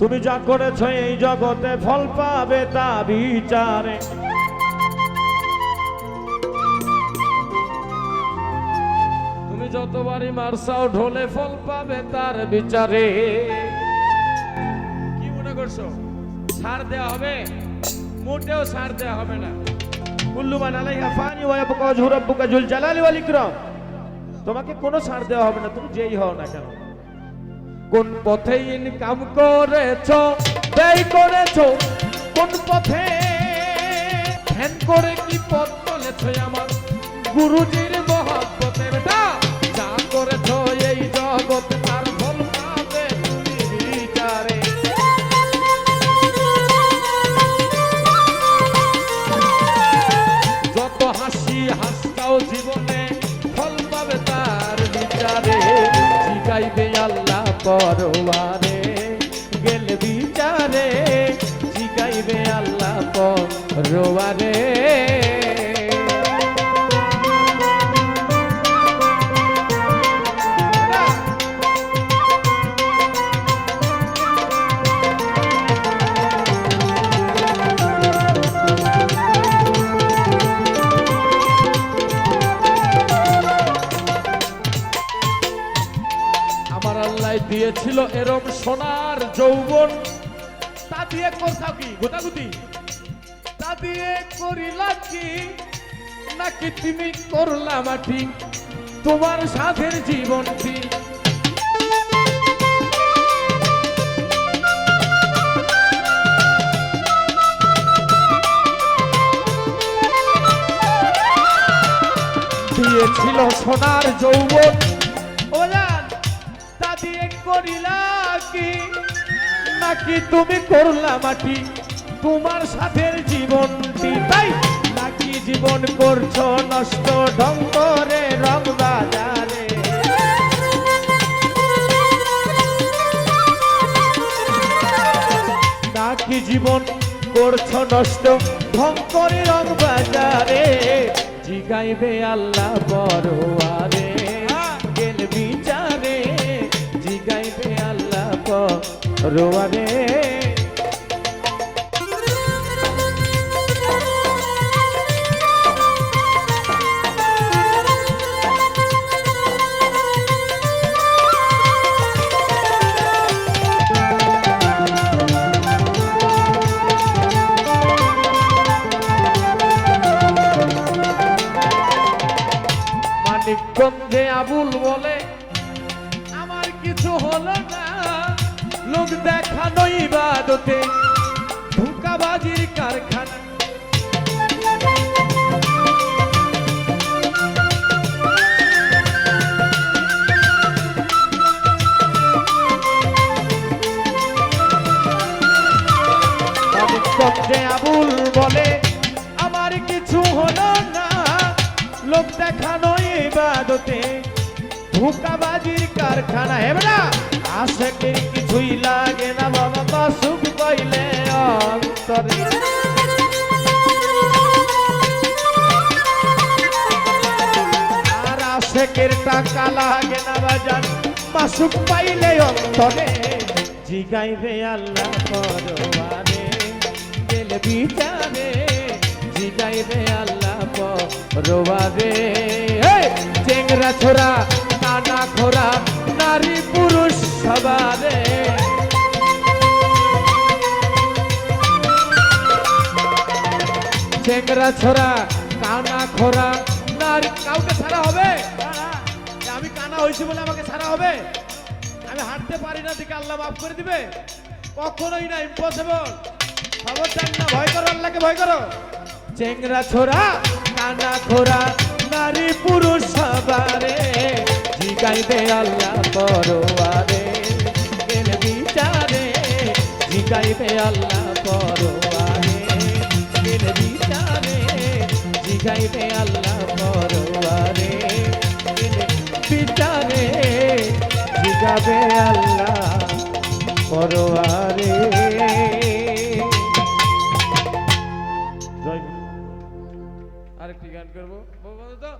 তুমি যা করেছ এই জগতে ফল পাবে তা বিচারে। তুমি যতবারই মারসাও ঢোলে ফল পাবে তার বিচারে। কি মনে করছ? ছাড় দেওয়া হবে? মোটেও ছাড় দেওয়া হবে না। কুল্লু মান আলাইহা ফানি ওয়া ইয়াবকা ওয়াজহু যুল জালালি ওয়াল ইকরাম। তোমাকে কোনো ছাড় দেওয়া হবে না, তুমি যেই হও না কেন? কোন পথে ইনকাম করেছ, ব্যয় করেছ? কোন পথে? ধ্যান করে কি পথ চলেছো আমার? গুরুজির মহব্বতে বেটা যা করেছ এই জগৎ, তার ফল পাবে বিচারে যত হাসি হাসতাও জীবনে ফল পাবে তার বিচারে। জিগাইবে আল্লাহ গেল বিচারে জিগাইবে আল্লাহ পরবারে দিয়েছিল এরম সোনার যৌবন। তা দিয়ে করছাও কি? গোটাগুটি। তা দিয়ে করিলা কি? নাকি তুমি করলা মাটি? তোমার সাথের জীবনটি দিয়েছিল সোনার যৌবন। করিলা কি? নাকি তুমি করলা মাটি? তোমার সাথে জীবনটি তাই? নাকি জীবন করছ নষ্ট ঢং করে রং বাজারে? নাকি জীবন করছ নষ্ট ঢং করে রং বাজারে? জিগাইবে আল্লাহ বড়ুয়ারে গেল বড়ুয়ারে মানিকগঞ্জে আবুল বলে আমার কিছু হলো না। লোক দেখানো ইবাদতে ধোকাবাজির কারখানা। মানিকগঞ্জে আবুল বলে, আমার কিছু হলো না। লোক দেখানো ইবাদতে ধোকাবাজির কারখানা। হেবনা আশেকের কিছুই লাগে না বাবা মাসুক কইলে অন্তরে। টাকা লাগে না বাজান মাসুক পাইলে অন্তরে। জিগাইবে আল্লাহ পরবারে গেলে বিচারে। জিগাইবে আল্লাহ পরবারে চেংরা ছোরা কানা খোরা নারী পুরুষ সবারে চেংরা ছোরা কানা খোরা। নারী কাউকে ছাড়া হবে? আমি কানা হয়েছি বলে আমাকে ছাড়া হবে? আমি হাঁটতে পারি না দিকে আল্লাহ মাফ করে দিবে? কখনোই না ইম্পসিবল খবরদার না, ভয় করো, আল্লাহকে ভয় করো। চেংরা ছোরা কানা খোরা, নারী পুরুষ সবারে, জিগাইবে আল্লাহ পরোয়ারে। গেল বিচারে, জিগাইবে আল্লাহ পরোয়ারে। বিচারে জিগাইবে আল্লাহ পরোয়ারে গেল বিচারে জিগাবে আল্লাহ গুরু। আরেকটি গান করব। বলো তো?